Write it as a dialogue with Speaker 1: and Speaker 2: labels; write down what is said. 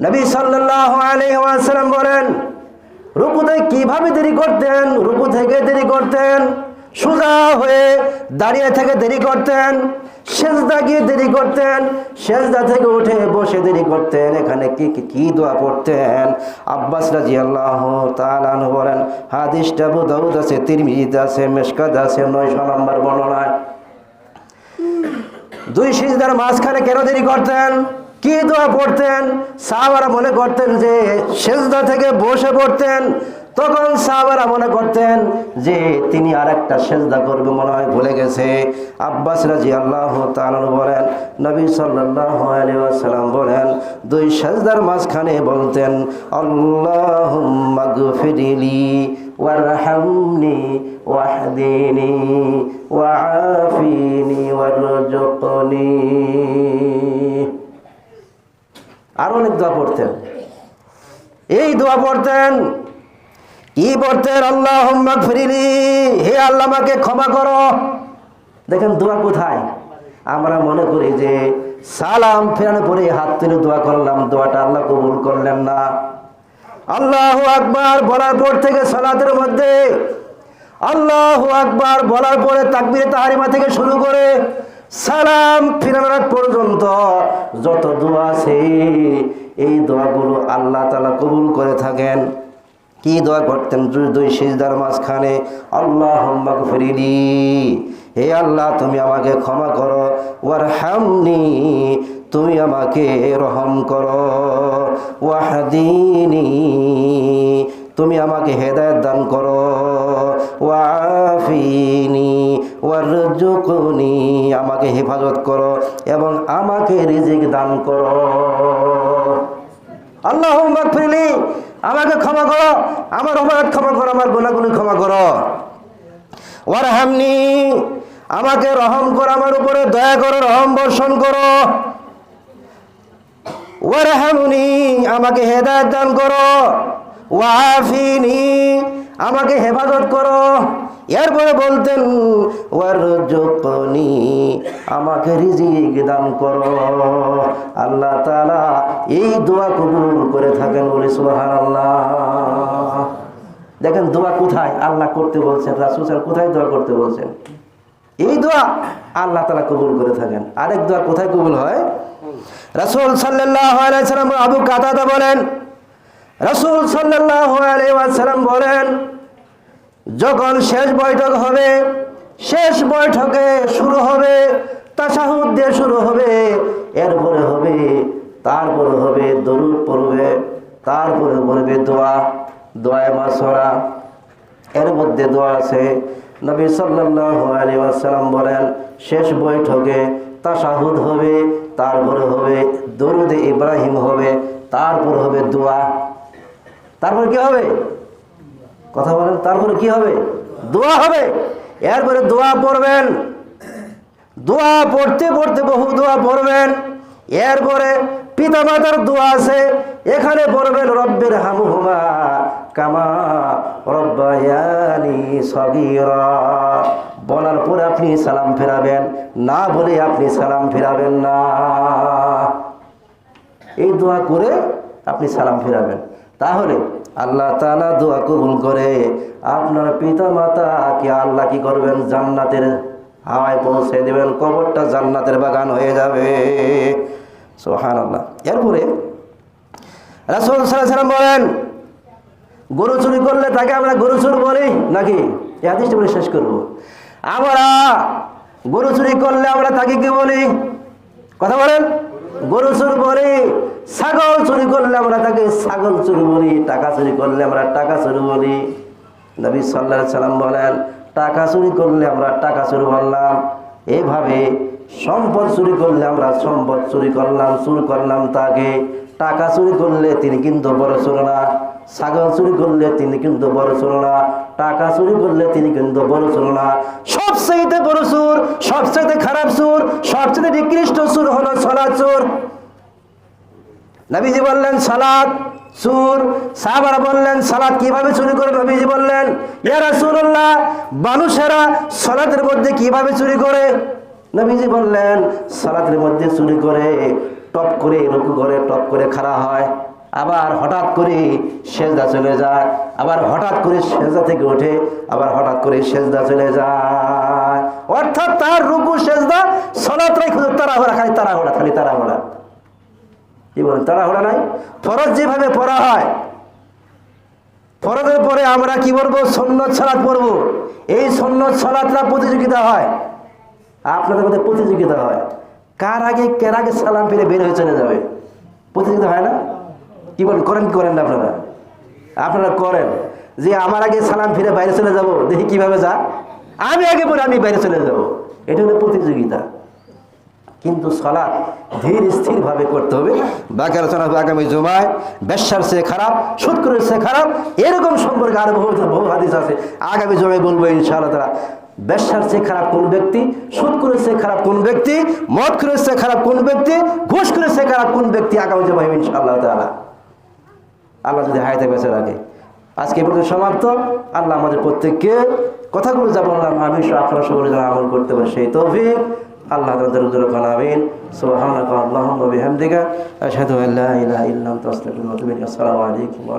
Speaker 1: নবী সাল্লাল্লাহু আলাইহি ওয়াসাল্লাম বলেন, রুকুতে কীভাবে দেরি করতেন? রুকু থেকে দেরি করতেন? সোজা হয়ে দাঁড়িয়ে থেকে দেরি করতেন? সেজদা গিয়ে দেরি করতেন? সেজদা থেকে উঠে বসে দেরি করতেন? এখানে কি, কি- দোয়া পড়তেন? আব্বাস রাজি আল্লাহ তালানু বলেন, হাদিসটা আবু দাউদ আছে, তিরমিজিতে আছে, মেশকাত আছে, নয়শো নম্বর বর্ণনায়। দুই সিজদার মাঝখানে কেন দেরি করতেন? কি দোয়া পড়তেন সাহাবারা মনে করতেন যে সেজদা থেকে বসে পড়তেন তখন সাহাবারা মনে করতেন যে তিনি আর একটা সেজদা করবে মনে হয় ভুলে গেছে আব্বাস রাজি আল্লাহ তালন বলেন নবী সাল্লাহ আলিয়াল্লাম বলেন দুই সেজদার মাঝখানে বলতেন আল্লাহ মাগফিরিলি وارحمني واهدني وعافيني وارزقني আর অনেক দোয়া পড়তেন। এই দোয়া পড়তেন, কি পড়তেন? আল্লাহ ফিরিলি হে আল্লাহ, আমাকে ক্ষমা করো। দেখেন দোয়া কোথায়? আমরা মনে করি যে সালাম ফেরানো পরে হাত তুলে দোয়া করলাম, দোয়াটা আল্লাহ কবুল করলেন না। আল্লাহ আকবার বলার পর থেকে সালাতের মধ্যে, আল্লাহ আকবার বলার পরে তাকবিরে তাহারিমা থেকে শুরু করে সালাম ফিরানোর পর্যন্ত যত দোয়া আছে, এই দোয়াগুলো আল্লাহ তালা কবুল করে থাকেন। কি দোয়া করতেন? দুই সিজদার মাঝখানে আল্লাহ ফিরিলি হে আল্লাহ, তুমি আমাকে ক্ষমা করো। ওয়ার হামনি তুমি আমাকে রহম করো। ওয়াহদিনী, তুমি আমাকে হেদায়ত দান করো। ওয়াফিনি ওয়ারজুকুনি আমাকে হেফাজত করো এবং আমাকে রিজিক দান করো। আল্লাহ ফিরলি আমাকে ক্ষমা করো, আমার অপরাধ ক্ষমা করো, আমার গুণাগুলি ক্ষমা করো। ওয়ার হামনি আমাকে রহম করো, আমার উপরে দয়া করো, রহম বর্ষণ করো। ওয়ারহামুনি, আমাকে হেদায়ত দান করো। ওয়াফিনি, আমাকে হেফাজত করো। এরপরে বলতেন আমাকে রিজিক দান করো। আল্লাহ তাআলা এই দোয়া কবুল করে থাকেন বলে, সুবহানাল্লাহ। দেখেন দোয়া কোথায়? আল্লাহ করতে বলছেন সাল্লাল্লাহু কোথায় দোয়া করতে বলছেন? এই দোয়া আল্লাহ তালা কবুল করে থাকেন। আরেক দোয়া কোথায় কবুল হয়? রাসূল সাল্লাম আবু কাতাদা বলেন, রাসূল সাল্লাল্লাহু আলাইহি ওয়াসাল্লাম বলেন যখন শেষ বৈঠক হবে, শেষ বৈঠকে শুরু হবে তাশাহুদ দিয়ে শুরু হবে, এরপরে হবে, তারপরে হবে দরুদ পড়বে, তারপরে পড়বে দোয়া, দোয়ায় মাসরা এর মধ্যে দোয়া আছে, নবী সাল্লাল্লাহু আলাইহি ওয়াসাল্লাম বলেন, শেষ বৈঠকে তাশাহুদ হবে, তারপরে হবে দরুদ ইব্রাহিম হবে, তারপর হবে দোয়া। তারপর কি হবে? কথা বলেন, তারপরে কি হবে? দোয়া হবে। এরপরে দোয়া পড়বেন। দোয়া পড়তে পড়তে বহু দোয়া পড়বেন। এরপরে পিতা মাতার দোয়া আছে। এখানে পড়বেন, রব্বের হামু হামুহুমা কামা রব্বায়ানি সগীরা। বলার পরে আপনি সালাম ফেরাবেন, না বলে আপনি সালাম ফেরাবেন না। এই দোয়া করে আপনি সালাম ফেরাবেন। তাহলে আল্লাহ তাআলা দোয়া কবুল করে। আপনার পিতা মাতা কি আল্লাহ কি করবেন? জান্নাতের হাওয়ায় পৌঁছে দেবেন, কবরটা জান্নাতের বাগান হয়ে যাবে। সোহান আল্লাহ এরপরে রাসুল বলেন, গরু চুরি করলে তাকে আমরা গরু চুর বলি নাকি? বলে শেষ করব। আমরা গরু চুরি করলে আমরা তাকে কি বলি? কথা বলেন। গরু চুরি বলি ছাগল চুরি করলে আমরা তাকে ছাগল চুরি বলি, টাকা চুরি করলে আমরা টাকা চুরি বলি। নবী সাল্লাহ সাল্লাম বলেন, টাকা চুরি করলে আমরা টাকা চুরি বললাম। এইভাবে সম্পদ চুরি করলে আমরা সম্পদ চুরি করলাম, চুর করলাম তাকে। টাকা চুরি করলে তিনি কিন্তু বড় চোর না। ছাগল চুরি করলে তিনি কিন্তু বড় চোর না। টাকা চুরি করলে তিনি কিন্তু বড় চোর না। সবচেয়ে বড় চোর সবচেয়ে খারাপ চোর সবচেয়ে নিকৃষ্ট চোর হলো ছলা চোর। নবীজি বললেন, সালাদ সুর সাহাবারা বললেন, সালাদ কীভাবে চুরি করে? নবীজি বললেন, ইয়া রাসূলুল্লাহ, মানুষেরা সালাতের মধ্যে কীভাবে চুরি করে? নবীজি বললেন, সালাতের মধ্যে চুরি করে, টপ করে, রুকু করে, টপ করে খাড়া হয়। আবার হঠাৎ করে সেজদা চলে যায়, আবার হঠাৎ করে সেজদা থেকে ওঠে, আবার হঠাৎ করে সেজদা চলে যায়। অর্থাৎ তার রুকু, সেজদা সলাতরাই শুধু তাড়াহুড়া, খালি তাড়াহুড়া খালি তাড়াহুড়া। কি বলেন, তাড়াহুড়া নাই? ফরজ যেভাবে পড়া হয়, ফরজের পরে আমরা কি বলব? সন্ন্যত সালাত পড়ব। এই সন্ন্যত সালাতরা প্রতিযোগিতা হয়। আপনাদের মধ্যে প্রতিযোগিতা হয়। কার আগে কার আগে সালাম ফিরে বের হয়ে চলে যাবে? প্রতিযোগিতা হয় না? কি বলেন, করেন কি করেন না আপনারা? আপনারা করেন। যে আমার আগে সালাম ফিরে বাইরে চলে যাব, দেখি কীভাবে যা আমি আগে পরে আমি বাইরে চলে যাব। এটা হলো প্রতিযোগিতা। কিন্তু সলাৎ ধীর স্থিরভাবে করতে হবে। বাকি আলোচনা হবে আগামী জমায়। ব্যবসার সে খারাপ সুৎকরের সে খারাপ, এরকম সম্পর্কে আরও বহু বহু হাদিস আছে। আগামী জমায় বলব ইনশাআল্লাহ তারা ব্যবসার সে খারাপ কোন ব্যক্তি, সুদ করে সে খারাপ কোন ব্যক্তি, মদ করে সে খারাপ কোন ব্যক্তি, ঘুষ করে সে খারাপ কোন ব্যক্তি, আগামী জমায় ইনশাআল্লাহ তালা আল্লাহ যদি হায়াতে বেঁচে রাখে আজকে এই পর্যন্ত সমাপ্ত। আল্লাহ আমাদের প্রত্যেককে কথাগুলো যা বললাম, আমি আপনারা সকলে যেন আমল করতে পারি সেই তৌফিক। আল্লাহ তাদের আমিন। সুবহানাক আল্লাহুম্মা আসসালামু আলাইকুম ওয়া